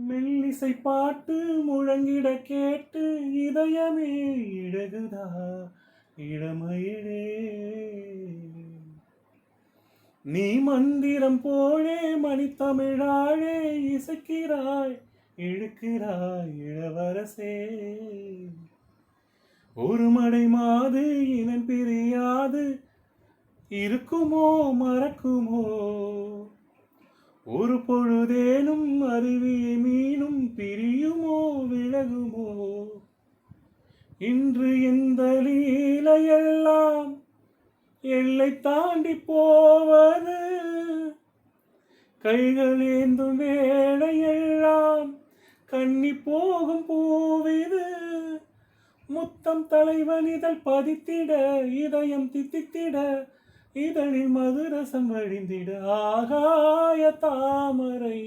மெல்லிசை பாட்டு முழங்கிட கேட்டு இதயமே இழகுதா? இளமயிலே. நீ மந்திரம் போலே மணித்தமிழாழே இசைக்கிறாய் இழுக்கிறாய் இளவரசே. ஒரு மடை மாது இனம் பிரியாது இருக்குமோ மறக்குமோ? ஒரு பொழுதேனும் அருவியை இன்று இந்த லீலையெல்லாம் எல்லை தாண்டி போவது. கைகள் ஏந்தும் வேலையெல்லாம் கண்ணி போகும் பூவிது. முத்தம் தலைவன் இதழ் பதித்திட இதயம் தித்தித்திட இதழில் மதுரசம் வழிந்திட ஆகாய தாமரை.